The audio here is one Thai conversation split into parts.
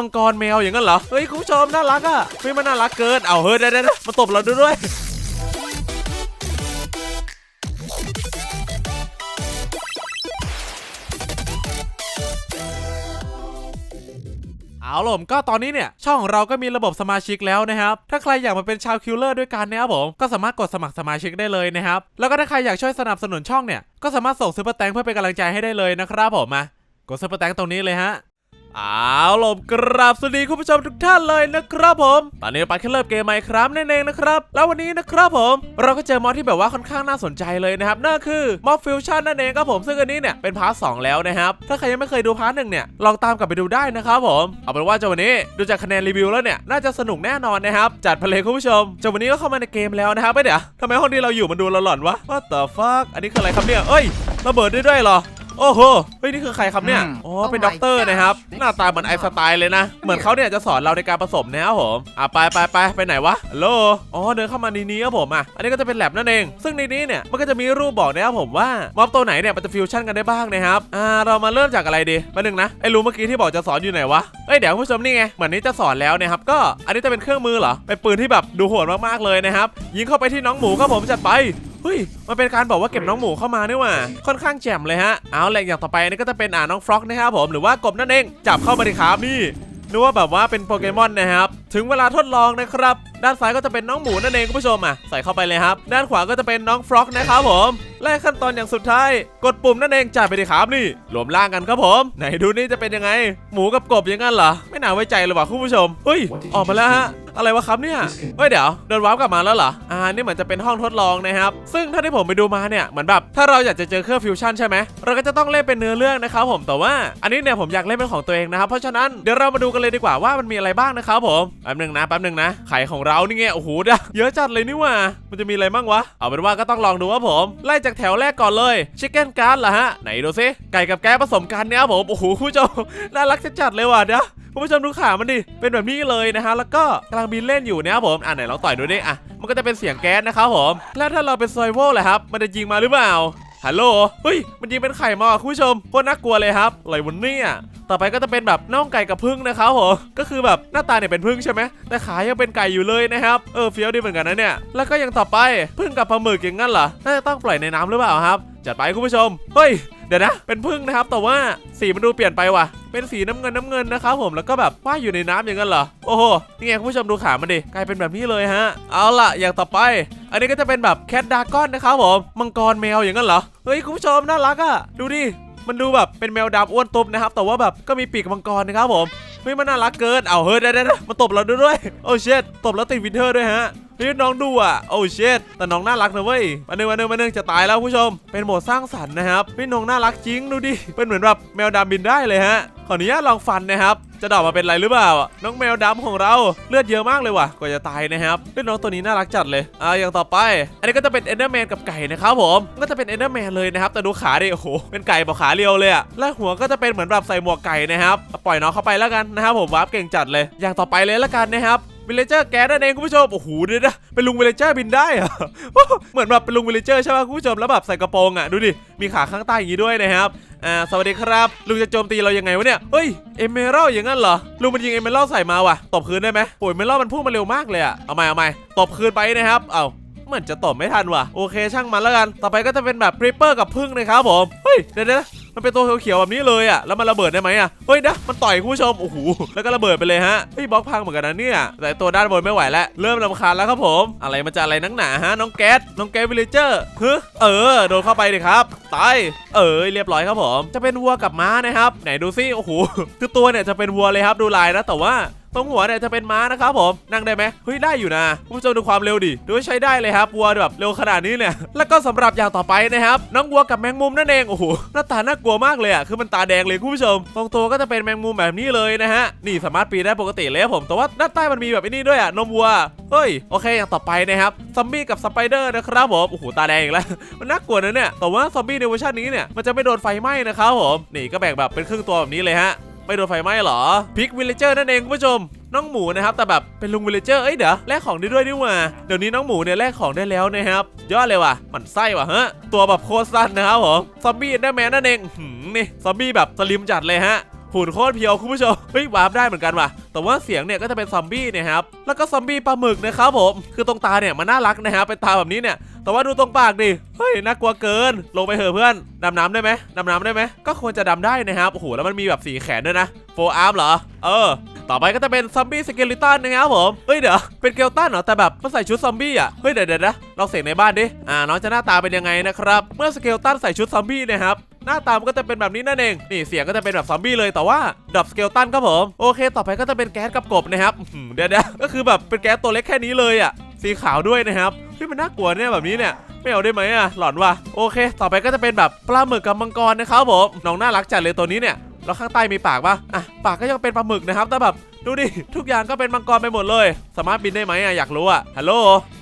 มังกรแมวอย่างนั้นเหรอ เฮ้ยคุณผู้ชมน่ารักอะเฮ้ยมันน่ารักเกิน เอาเฮ้ยได้ได้มาตบเราด้วยเอาล่ะผมก็ตอนนี้เนี่ย ช่องของเราก็มีระบบสมาชิกแล้วนะครับ ถ้าใครอยากมาเป็นชาวคิลเลอร์ด้วยกันนะครับผม ก็สามารถกดสมัครสมาชิกได้เลยนะครับ แล้วก็ถ้าใครอยากช่วยสนับสนุนช่องเนี่ย ก็สามารถส่งซูเปอร์แตงเพื่อเป็นกำลังใจให้ได้เลยนะครับผมมากดซูเปอร์แตงตรงนี้เลยฮะ เอาล่ะกราบสวัสดีคุณผู้ชมทุกท่านเลยนะครับผมตอนนี้ไปแค่เริ่มเกมใหม่ครับนั่นเองนะครับ แล้ววันนี้นะครับผม เราก็เจอมอดที่แบบว่าค่อนข้างน่าสนใจเลยนะครับนั่นคือมอดฟิวชั่นนั่นเองครับผมซึ่งอันนี้เนี่ยเป็นพาร์ทสองแล้วนะครับถ้าใครยังไม่เคยดูพาร์ทหนึ่งเนี่ยลองตามกลับไปดูได้นะครับผมเอาเป็นว่าจ้าวันนี้ดูจากคะแนนรีวิวแล้วเนี่ยน่าจะสนุกแน่นอนนะครับจัดเพลงคุณผู้ชมจ้าวันนี้ก็เข้ามาในเกมแล้วนะครับไม่เดี๋ยวทำไมห้องที่เราอยู่มันดูหลอนๆวะ What the fuck อันนี้คืออะไรครับเนี่ยเอ้ยระเบิดด้ด้วยเหรอ โอ้โหเฮ้ยนี่คือใครครับเนี่ยอืมอ๋อ เป็นด็อกเตอร์นะครับ หน้าตาเหมือนไอน์สไตล์เลยนะ เหมือนเขาเนี่ยจะสอนเราในการผสมนะครับผม อะไปไปไปไปไหนวะฮัลโหลอ๋อ เดินเข้ามาในนี้ครับผมอะ อันนี้ก็จะเป็นแลบนั่นเอง ซึ่งในนี้เนี่ยมันก็จะมีรูปบอกนะครับผมว่า ม็อบตัวไหนเนี่ยมันจะฟิวชั่นกันได้บ้างนะครับ อ่า เรามาเริ่มจากอะไรดี มาหนึ่งนะ ไอ้รู้เมื่อกี้ที่บอกจะสอนอยู่ไหนวะ เอ้ยเดี๋ยวคุณผู้ชมนี่ไง เหมือนนี้จะสอนแล้วนะครับ ก็อันนี้จะเป็นเครื่องมือเหรอ เป็นปืนที่แบบดูโหดมากๆเลยนะครับ ยิงเข้าไปที่น้องหมูครับผมจัดไปเฮ้ย มันเป็นการบอกว่าเก็บน้องหมูเข้ามานี่หว่า ค่อนข้างแจ่มเลยฮะ เอาแหละอย่างต่อไปนี่ก็จะเป็นอ่าน้องฟล็อกนะครับผมหรือว่ากบนั่นเอง จับเข้ามาดิครับนี่นึกว่าแบบว่าเป็นโปเกมอนนะครับ ถึงเวลาทดลองนะครับ ด้านซ้ายก็จะเป็นน้องหมูนั่นเองคุณผู้ชมอะใส่เข้าไปเลยครับ ด้านขวาก็จะเป็นน้องฟล็อกนะครับผมและขั้นตอนอย่างสุดท้าย กดปุ่มนั่นเองจ่ายไปดิครับนี่รวมร่างกันครับผม ไหนดูนี่จะเป็นยังไง หมูกับกบอย่างนั้นเหรอ ไม่น่าไว้ใจเลยว่ะคุณผู้ชมเฮ้ยออกมาแล้วฮะอะไรวะครับเนี่ย เฮ้ยเดี๋ยวเดินวาร์ปกลับมาแล้วเหรอ อ่า นี่เหมือนจะเป็นห้องทดลองนะครับ ซึ่งถ้าที่ผมไปดูมาเนี่ย เหมือนแบบ ถ้าเราอยากจะเจอเครื่องฟิวชั่นใช่ไหม เราก็จะต้องเล่นเป็นเนื้อเรื่องนะครับผม แต่ว่าอันนี้เนี่ยผมอยากเล่นเป็นของตัวเองนะครับ เพราะฉะนั้นเดี๋ยวเรามาดูกันเลยดีกว่าว่ามันมีอะไรบ้างนะครับผม แป๊บนึงนะ แป๊บนึงนะ ไขของเรารานี่ไงโอ้โหเด้อเยอะจัดเลยนี่ว่า มันจะมีอะไรบ้างวะ เอาเป็นว่าก็ต้องลองดูว่าผม ไล่จากแถวแรกก่อนเลยชิคเก้นการ์ดเหรอฮะ ไหนดูซิไก่กับแกผสมกันเนี่ยผมโอ้โหคุณผู้ชมน่ารักจัดเลยว่ะเด้อคุณผู้ชมดูขามันดิ เป็นแบบนี้เลยนะฮะ แล้วก็กำลังบินเล่นอยู่เนะครับผม อะไหนลองต่อยดูดิ อะ มันก็จะเป็นเสียงแก๊สนะครับผม แล้วถ้าเราเป็นซอยโวแหละครับ มันจะยิงมาหรือเปล่า ฮัลโหล เฮ้ย มันยิงเป็นไข่มาอะคุณผู้ชมโคตรน่ากลัวเลยครับอะไรวันนี้อะต่อไปก็จะเป็นแบบน่องไก่กับพึ่งนะครับผมก็คือแบบหน้าตาเนี่ยเป็นพึ่งใช่ไหมแต่ขายังเป็นไก่อยู่เลยนะครับ เออเฟี้ยวดีเหมือนกันนะเนี่ย แล้วก็ยังต่อไปพึ่งกับปลาหมึกอย่างงั้นเหรอ น่าจะต้องปล่อยในน้ำหรือเปล่าครับ จัดไปคุณผู้ชม เฮ้ย เดี๋ยวนะ เป็นพึ่งนะครับ แต่ว่าสีมันดูเปลี่ยนไปว่ะ เป็นสีน้ำเงินน้ำเงินนะครับผม แล้วก็แบบว่ายอยู่ในน้ำอย่างนั้นเหรอ โอ้โห นี่ไงคุณผู้ชมดูขามันดิ กลายเป็นแบบนี้เลยฮะ เอาล่ะ อย่างต่อไป อันนี้ก็จะเป็นแบบแคทดากอนนะครับผม มังกรแมวอย่างนั้นเหรอ เฮ้ยคุณผู้ชมน่ารักอะ ดูดิ มันดูแบบเป็นแมวดำอ้วนตุบนะครับ แต่ว่าแบบก็มีปีกมังกรนะครับผมเฮ้ยมันน่ารักเกิน เอาเฮ้ยได้ได้ได้มาตบเราด้วย โอ้เชิดตบแล้วติดวินเทอร์ด้วยฮะ เฮ้ยน้องดูอะโอ้เชิดแต่น้องน่ารักนะเว้ยมาหนึ่งมาหนึ่งมาหนึ่งจะตายแล้วผู้ชม เป็นโหมดสร้างสรรค์นะครับเฮ้ยน้องน่ารักจริงดูดิเป็นเหมือนแบบแมวดำบินได้เลยฮะขออนุญาตลองฟันนะครับจะดอกมาเป็นไรหรือเปล่า น้องแมวดำของเราเลือดเยอะมากเลยว่ะกว่าจะตายนะครับเฮ้ยน้องตัวนี้น่ารักจัดเลยอ่าอย่างต่อไป อันนี้ก็จะเป็นเอนเดอร์แมนกับไก่นะครับผมก็จะเป็นเอนเดอร์แมนเลยนะครับแต่ดูขาดิโอ้โหเป็นไก่บอกขาเรียวเลยอะและหัวก็จะเป็นเหมือนแบบใส่หมวกไก่นะครับปล่อยน้องเข้าไปแล้วกันนะครับผมวาร์ปเก่งจัดเลย อย่างต่อไปเลยแล้วกันนะครับ วิลเลเจอร์แก๊สนั่นเองคุณผู้ชมโอ้โหเดี๋ยวนะเป็นลุงวิลเลเจอร์บินได้เหรอะเหมือนแบบเป็นลุงวิลเลเจอร์ใช่ไหมคุณผู้ชมแล้วแบบใส่กระโปรงอะดูดิมีขาข้างใต้อย่างนี้ด้วยนะครับอ่าสวัสดีครับ ลุงจะโจมตีเรายังไงวะเนี่ยเฮ้ยเอเมอรัลอย่างนั้นเหรอลุงมันยิงเอเมอรัลใส่มาว่ะตบคืนได้ไหมโอ้ยเอเมอรัลมันพุ่งมาเร็วมากเลยอะเอาใหม่เอาใหม่ตบคืนไปนะครับเอา เหมือนจะตบไม่ทันว่ะโอเคช่างมันแล้วกัน ต่อไปก็จะเป็นแบบริปเปอร์กับพึ่งนะครับผมเฮ้ยเดี๋ยวเดี๋ยวมันเป็นตัวเขียวๆแบบนี้เลยอะแล้วมันระเบิดได้ไหมอะเฮ้ยนะมันต่อยคุณผู้ชมโอ้โหแล้วก็ระเบิดไปเลยฮะเฮ้ยบล็อกพังเหมือนกันนะเนี่ยแต่ตัวด้านบนไม่ไหวแล้วเริ่มรำคาญแล้วครับผม อะไรมันจะอะไรนักหนาฮะน้องแก๊สน้องแก๊สวิลเลเจอร์เฮ้เออโดนเข้าไปดิครับตายเออเรียบร้อยครับผม จะเป็นวัวกับม้านะครับ ไหนดูซิโอ้โหคือตัวเนี่ยจะเป็นวัวเลยครับดูลายนะแต่ว่า ตรงหัวเนี่ยจะเป็นม้านะครับผมนั่งได้ไหมเฮ้ยได้อยู่นะคุณผู้ชมดูความเร็วดิดูว่าใช้ได้เลยครับวัวแบบเร็วขนาดนี้เนี่ยแล้วก็สำหรับอย่างต่อไปนะครับน้องวัวกับแมงมุมนั่นเองโอ้โหหน้าตาน่ากลัวมากเลยอะคือมันตาแดงเลยคุณผู้ชม ตรงตัวก็จะเป็นแมงมุมแบบนี้เลยนะฮะนี่สามารถปีนได้ปกติเลยผมแต่ว่าด้านใต้มันมีแบบนี้ด้วยอะนมวัวเฮ้ยโอเคอย่างต่อไปนะครับซอมบี้กับสไปเดอร์นะครับผมโอ้โหตาแดงอีกแล้วมันน่ากลัวนะเนี่ยแต่ว่าซอมบี้ในเวอร์ชันนี้เนี่ยมันจะไม่โดนไฟไหม้นะครับผมนี่ก็แบ่งแบบเป็นครึ่งตัวแบบนี้เลยฮะ ไม่โดนไฟไหม้หรอพิกวิลเลเจอร์นั่นเองคุณผู้ชม น้องหมูนะครับ แต่แบบเป็นลุงวิลเลเจอร์เอ้ยเดี๋ยวแลกของได้ด้วยนี่หว่าเดี๋ยวนี้น้องหมูเนี่ยแลกของได้แล้วนะครับยอดเลยว่ะหมันไส้ว่ะฮะตัวแบบโคตรสั้นนะครับผมซอมบี้เอนเดอร์แมนนั่นเองหือนี่ซอมบี้แบบสลิมจัดเลยฮะหุ่นโคตรเพียวคุณผู้ชมเฮ้ยวาร์ปได้เหมือนกันว่ะ แต่ว่าเสียงเนี่ยก็จะเป็นซอมบี้นะครับ แล้วก็ซอมบี้ปลาหมึกนะครับผม คือตรงตาเนี่ยมันน่ารักนะครับเป็นตาแบบนี้เนี่ย แต่ว่าดูตรงปากดิ เฮ้ยน่ากลัวเกิน ลงไปเถอะเพื่อน ดำน้ำได้ไหมดำน้ำได้ไหม ก็ควรจะดำได้นะครับ โอ้โห แล้วมันมีแบบสีแขนด้วยนะ โฟอาร์มเหรอ เออ ต่อไปก็จะเป็นซอมบี้สเกลิตันนะครับผม เฮ้ยเดี๋ยว เป็นเกลตันเหรอ แต่แบบมันใส่ชุดซอมบี้อะ เฮ้ยเดี๋ยวเดี๋ยวนะลองเสียงในบ้านดิ อ่า น้องจะหน้าตาเป็นยังไงนะครับ เมื่อสเกลตันใส่ชุดซอมบี้นะครับหน้าตามันก็จะเป็นแบบนี้นั่นเอง นี่เสียงก็จะเป็นแบบซอมบี้เลยแต่ว่าดับสเกลตันครับผม โอเค ต่อไปก็จะเป็นแก๊สกับกบนะครับเดี๋ยวเดี๋ยวก็คือแบบเป็นแก๊สตัวเล็กแค่นี้เลยอะ สีขาวด้วยนะครับเฮ้ยมันน่ากลัวเนี่ยแบบนี้เนี่ยไม่เอาได้ไหมอะหลอนว่ะโอเค ต่อไปก็จะเป็นแบบปลาหมึกกับมังกรนะครับผมน้องน่ารักจัดเลยตัวนี้เนี่ยแล้วข้างใต้มีปากปะอะปากก็ยังเป็นปลาหมึกนะครับแต่แบบดูดิทุกอย่างก็เป็นมังกรไปหมดเลย สามารถบินได้ไหมอะอยากรู้อะฮัลโหล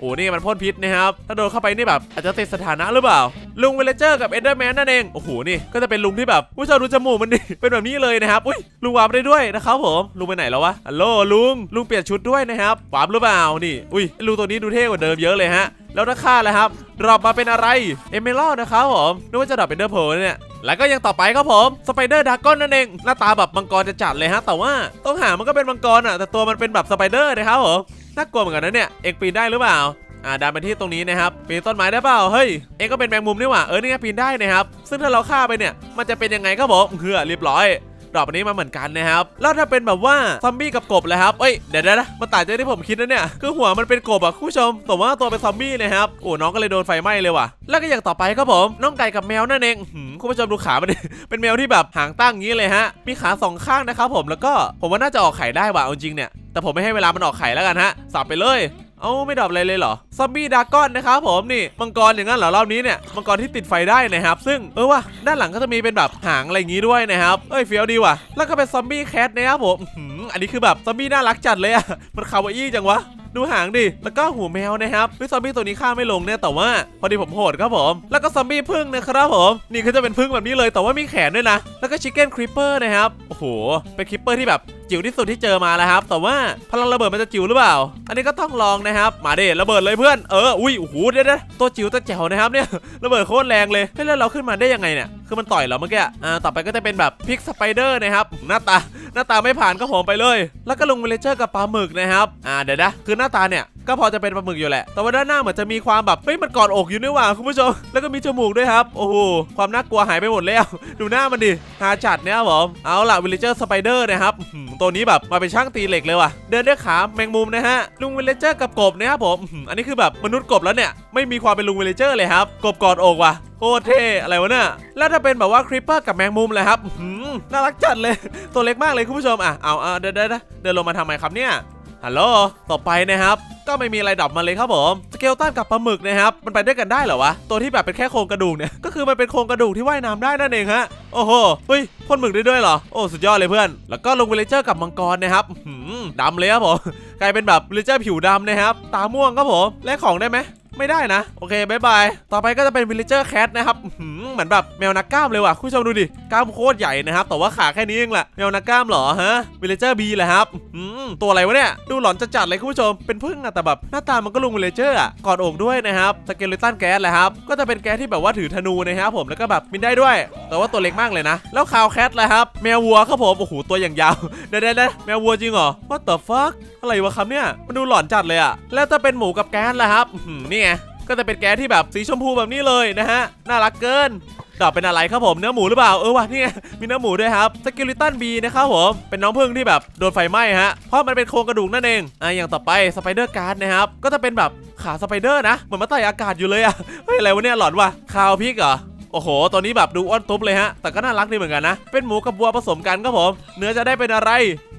โอ้นี่มันพ่นพิษนะครับ ถ้าโดนเข้าไปนี่แบบอาจจะติดสถานะหรือเปล่า ลุงเวลเจอร์กับเอนเดอร์แมนนั่นเอง โอ้โห นี่ก็จะเป็นลุงที่แบบผู้ชมดูจมูกมันดิ เป็นแบบนี้เลยนะครับ อุ้ย ลุงวาร์ปได้ด้วยนะครับผม ลุงไปไหนแล้ววะฮัลโหลลุง ลุงเปลี่ยนชุดด้วยนะครับวาร์ปหรือเปล่า นี่ อุ้ย ลุงตัวนี้ดูเท่กว่าเดิมเยอะเลยฮะ แล้วถ้าฆ่าแล้วครับ ดรอปมาเป็นอะไร เอเมรัลนะครับผม นึกว่าจะดรอปเป็นเดอร์โพลเนี่ยแล้วก็ยังต่อไปครับผมสไปเดอร์ดากอนนั่นเองหน้าตาแบบมังกรจะจัดเลยฮะแต่ว่าต้องหามันก็เป็นมังกรอะแต่ตัวมันเป็นแบบสไปเดอร์นะครับผม น่ากลัวเหมือนกันนะเนี่ยเอ็งปีนได้หรือเปล่าอ่าดันไปที่ตรงนี้นะครับปีนต้นไม้ได้เปล่าเฮ้ยเอ็งก็เป็นแมงมุมนี่หว่าเออนี่ปีนได้นะครับซึ่งถ้าเราฆ่าไปเนี่ยมันจะเป็นยังไงครับผมเฮือเรียบร้อย ดรอปอันนี้มาเหมือนกันนะครับแล้วถ้าเป็นแบบว่าซอมบี้กับกบเลยครับเอ้ยเดี๋ยวนะมันต่างจากที่ผมคิดนะเนี่ยคือหัวมันเป็นกบอะคุณผู้ชมแต่ว่าตัวเป็นซอมบี้นะครับโอ้น้องก็เลยโดนไฟไหม้เลยว่ะ แล้วก็อย่างต่อไปครับผมน้องไก่กับแมวนั่นเองคุณผู้ชมดูขามันดิเป็นแมวที่แบบหางตั้งอย่างนี้เลยฮะมีขาสองข้างนะครับผมแล้วก็ผมว่าน่าจะออกไข่ได้ว่ะเอาจริงเนี่ยแต่ผมไม่ให้เวลามันออกไข่แล้วกันฮะสับไปเลย เอ้าไม่ดรอปอะไรเลยเหรอซอมบี้ดากอนนะครับผมนี่มังกรอย่างนั้นเหรอรอบนี้เนี่ยมังกรที่ติดไฟได้นะครับ ซึ่งเออว่ะด้านหลังก็จะมีเป็นแบบหางอะไรอย่างงี้ด้วยนะครับเอ้ยเฟี้ยวดีว่ะ แล้วก็เป็นซอมบี้แคทนะครับผมอันนี้คือแบบซอมบี้น่ารักจัดเลยอะมันคาวาอี้จังวะ ดูหางดิ แล้วก็หูแมวนะครับด้วยซอมบี้ตัวนี้ฆ่าไม่ลงเนี่ยแต่ว่าพอดีผมโหดครับผม แล้วก็ซอมบี้พึ่งนะครับผม นี่ก็จะเป็นพึ่งแบบนี้เลยแต่ว่ามีแขนด้วยนะ แล้วก็ชิคเก้นคริปเปอร์นะครับ โอ้โห เป็นคริปเปอร์ที่แบบจิ๋วที่สุดที่เจอมาแล้วครับ แต่ว่าพลังระเบิดมันจะจิ๋วหรือเปล่า อันนี้ก็ต้องลองนะครับ มาเดระเบิดเลยเพื่อน เออ อุ้ย โอ้โห เดี๋ยวๆตัวจิ๋วตัวแจ๋วนะครับเนี่ย ระเบิดโคตรแรงเลยเฮ้แล้วเราขึ้นมาได้ยังไงเนี่ย คือมันต่อยเหรอเมื่อกี้ อ่า ต่อไปก็จะเป็นแบบพิกสไปเดอร์นะครับ หน้าตา หน้าตาไม่ผ่านก็ผมไปเลย แล้วก็ลงเวลเจอร์กับปลาหมึกนะครับอ่าเดี๋ยวนะคือหน้าตาเนี่ย ก็พอจะเป็นปลาหมึกอยู่แหละ แต่ว่าด้านหน้าเหมือนจะมีความแบบเฮ้ยมันกอดอกอยู่นี่หว่าคุณผู้ชม แล้วก็มีจมูกด้วยครับ โอ้โห ความน่ากลัวหายไปหมดแล้ว ดูหน้ามันดิหาจัดเนี่ยครับผม เอาล่ะวิลเลเจอร์สไปเดอร์นะครับ ตัวนี้แบบมาเป็นช่างตีเหล็กเลยว่ะ เดินด้วยขาแมงมุมนะฮะ ลุงวิลเลเจอร์กับกบนะครับผม อันนี้คือแบบมนุษย์กบแล้วเนี่ย ไม่มีความเป็นลุงวิลเลเจอร์เลยครับ กบกอดอกว่ะโคตรเท่อะไรวะเนี่ย แล้วถ้าเป็นแบบว่าคริปเปอร์กับแมงมุมเลยครับน่ารักจัดเลย ตัวเล็กมากเลยคุณผู้ชม อะ เอาเอาเดินเดินเดินลงมาทำไมครับเนี่ย ฮัลโหล ต่อไปนะครับ ก็ไม่มีอะไรดับมาเลยครับผม สเกลตันกับปลาหมึกนะครับ มันไปด้วยกันได้เหรอวะ ตัวที่แบบเป็นแค่โครงกระดูกเนี่ย ก็คือมันเป็นโครงกระดูกที่ว่ายน้ำได้นั่นเองฮะ โอ้โห เฮ้ยพ่นหมึกได้ด้วยเหรอ โอ้ สุดยอดเลยเพื่อน แล้วก็ลงวิลเจอร์กับมังกรนะครับดำเลยครับผม กลายเป็นแบบวิลเลเจอร์ผิวดำนะครับ ตาม่วงครับผม แลกของได้ไหม ไม่ได้นะ โอเคบายบาย ต่อไปก็จะเป็นวิลเลเจอร์แคทนะครับเหมือนแบบแมวนักกล้ามเลยว่ะคุณผู้ชมดูดิกล้ามโคตรใหญ่นะครับแต่ว่าขาแค่นี้เองแหละแมวนักกล้ามเหรอฮะวิลเลเจอร์บีแหละครับอื้อหือตัวอะไรวะเนี่ยดูหลอนจัดเลยคุณผู้ชมเป็นพึ่งอะแต่แบบหน้าตามันก็ลุงวิลเลเจอร์อะกอดอกด้วยนะครับสเกเลตันแก๊สแหละครับก็จะเป็นแก๊สที่แบบว่าถือธนูนะครับผมแล้วก็แบบบินได้ด้วย แต่ว่าตัวเล็กมากเลยนะ แล้วคาวแคทแหละครับแมววัวครับผมโอ้โหตัวอย่างยาวเดี๋ยวๆๆแมววัวจริงเหรอ What the fuck อะไรวะครับเนี่ยมันดูหลอนจัดเลยอะแล้วถ้าเป็นหมูกับแก๊สล่ะครับนี่ไง ก็จะเป็นแก๊สที่แบบสีชมพูแบบนี้เลยนะฮะ น่ารักเกินดอเป็นอะไรครับผมเนื้อหมูหรือเปล่าเออวะนี่มีเนื้อหมูด้วยครับสกิลิตันบีนะครับผมเป็นน้องพึ่งที่แบบโดนไฟไหม้ฮะเพราะมันเป็นโครงกระดูกนั่นเองอะอย่างต่อไปสไปเดอร์การ์ดนะครับก็จะเป็นแบบขาสไปเดอร์นะเหมือนมาไต่อากาศอยู่เลยอะเฮ้ยอะไรวะเนี่ยหลอนวะคาวพิกเหรอโอ้โห ตัวนี้แบบดูอ้วนตุ๊บเลยฮะ แต่ก็น่ารักดีเหมือนกันนะ เป็นหมูกับวัวผสมกันครับผม เนื้อจะได้เป็นอะไร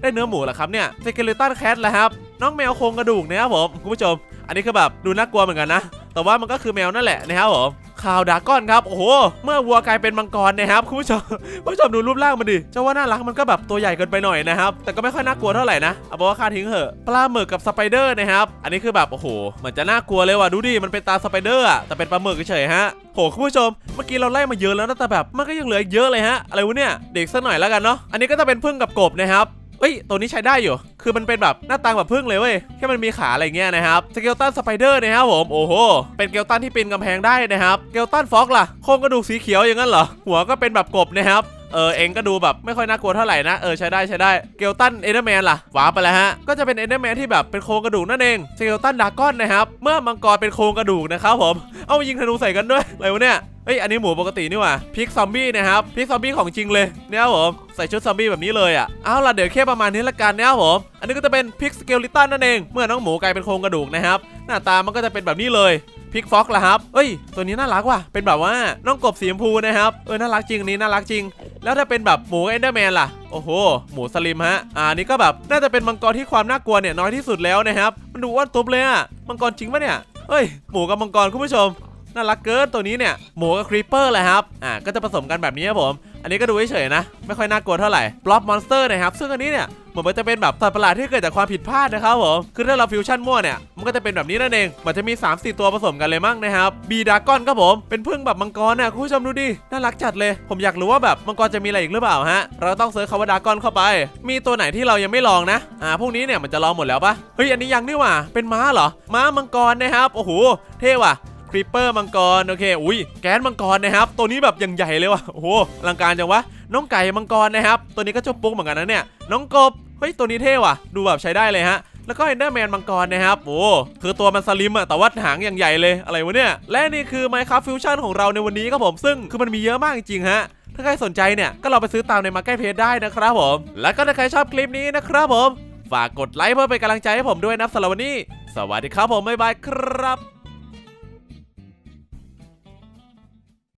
ได้เนื้อหมูเหรอครับเนี่ยสกิลิตันแคทแหละครับ น้องแมวโครงกระดูกนะครับผม คุณผู้ชม อันนี้คือแบบดูน่ากลัวเหมือนกันนะ แต่ว่ามันก็คือแมวนั่นแหละนะครับผมข่าวดาก้อนครับโอ้โหเมื่อวัวกลายเป็นมังกรนะครับคุณผู้ชมคุณผู้ชมดูรูปร่างมันดิเจ้าว่าน่ารักมันก็แบบตัวใหญ่เกินไปหน่อยนะครับแต่ก็ไม่ค่อยน่ากลัวเท่าไหร่นะเอาเป็นว่าค่าทิ้งเหอะปลาหมึกกับสไปเดอร์นะครับอันนี้คือแบบโอ้โหเหมือนจะน่ากลัวเลยว่ะดูดิมันเป็นตาสไปเดอร์อะแต่เป็นปลาหมึกเฉยฮะโหคุณผู้ชมเมื่อกี้เราไล่มาเยอะแล้วนะแต่แบบมันก็ยังเหลือเยอะเลยฮะอะไรวะเนี่ยเด็กสักหน่อยแล้วกันเนาะอันนี้ก็จะเป็นพึ่งกับกบนะครับ เอ้ย ตัวนี้ใช้ได้อยู่ คือมันเป็นแบบหน้าตาแบบพึ่งเลยเว้ย แค่มันมีขาอะไรเงี้ยนะครับสเกลตันสไปเดอร์นะครับผม โอ้โห เป็นเกลตันที่ปีนกำแพงได้นะครับ เกลตันฟ็อกล่ะ โครงกระดูกสีเขียวอย่างนั้นเหรอ หัวก็เป็นแบบกบนะครับเออเองก็ดูแบบไม่ค่อยน่ากลัวเท่าไหร่นะ เออใช้ได้ใช้ได้เกลตันเอเดอร์แมนล่ะว้าไปแล้วฮะ ก็จะเป็นเอเดอร์แมนที่แบบเป็นโครงกระดูกนั่นเองสเกลตันดากอนนะครับ เมื่อมังกรเป็นโครงกระดูกนะครับผม เอามายิงธนูใส่กันด้วยอะไรวะเนี่ย เฮ้ยอันนี้หมูปกตินี่หว่าพิกซอมบี้นะครับพิกซอมบี้ของจริงเลยเนี่ยผมใส่ชุดซอมบี้แบบนี้เลยอะเอาล่ะเดี๋ยวแค่ประมาณนี้ละกันเนะครับผมอันนี้ก็จะเป็นพิกสเกลลิตันนั่นเองเมื่อน้องหมูกลายเป็นโครงกระดูกนะครับหน้าตามันก็จะเป็นแบบนี้เลยพิกฟ็อกละครับ เอ้ย ตัวนี้น่ารักว่ะ เป็นแบบว่าน้องกบสีชมพูนะครับ เออ น่ารักจริงนี้น่ารักจริง แล้วถ้าเป็นแบบหมูเอนเดอร์แมนล่ะ โอ้โห หมูสลิมฮะ อ่า นี่ก็แบบน่าจะเป็นมังกรที่ความน่ากลัวเนี่ยน้อยที่สุดแล้วนะครับ มันดูอ้วนตุ๊บเลยอะมังกรจริงปะเนี่ยเฮ้ย หมูกับมังกรคุณผู้ชม น่ารักเกินตัวนี้เนี่ยหมูกับครีปเปอร์เลยครับอ่าก็จะผสมกันแบบนี้ครับผม อันนี้ก็ดูเฉยๆนะ ไม่ค่อยน่ากลัวเท่าไหร่บล็อบมอนสเตอร์นะครับซึ่งอันนี้เนี่ยเหมือนมันจะเป็นแบบสัตว์ประหลาดที่เกิดจากความผิดพลาดนะครับผม คือถ้าเราฟิวชั่นมั่วเนี่ย มันก็จะเป็นแบบนี้นั่นเอง มันจะมี 3 4 ตัวผสมกันเลยมั้งนะครับบีดากอนครับผม เป็นพึ่งแบบมังกรนะคุณผู้ชมดูดิ น่ารักจัดเลย ผมอยากรู้ว่าแบบมังกรจะมีอะไรอีกหรือเปล่าฮะ เราต้องเซิร์ชคำว่าดากอนเข้าไป มีตัวไหนที่เรายังไม่ลองนะ อ่า พวกนี้เนี่ยมันจะลองหมดแล้วปะเฮ้ย อันนี้ยังนี่หว่า เป็นม้าเหรอ ม้ามังกรนะครับ โอ้โห เท่ว่ะ ครีปเปอร์มังกรโอเคอุ้ยแก๊สมังกรนะครับ ตัวนี้แบบอย่างใหญ่เลยว่ะโอ้โหลังการจังวะน้องไก่มังกรนะครับ ตัวนี้ก็จุ๊บปุ๊กเหมือนกันนะเนี่ยน้องกบเฮ้ยตัวนี้เท่ว่ะ ดูแบบใช้ได้เลยฮะแล้วก็เอนเดอร์แมนมังกรนะครับ โอ้คือตัวมันสลิมอะแต่ว่าหางอย่างใหญ่เลยอะไรวะเนี่ย และนี่คือ Minecraft Fusion ของเราในวันนี้ครับผม ซึ่งคือมันมีเยอะมากจริงๆฮะ ถ้าใครสนใจเนี่ย ก็เราไปซื้อตามในมาร์เก็ตเพจได้นะครับผม แล้วก็ถ้าใครชอบคลิปนี้นะครับผม ฝากกดไลค์เพื่อเป็นกำลังใจให้ผมด้วยนะสำหรับวันนี้ สวัสดีครับผมบ๊ายบายครับ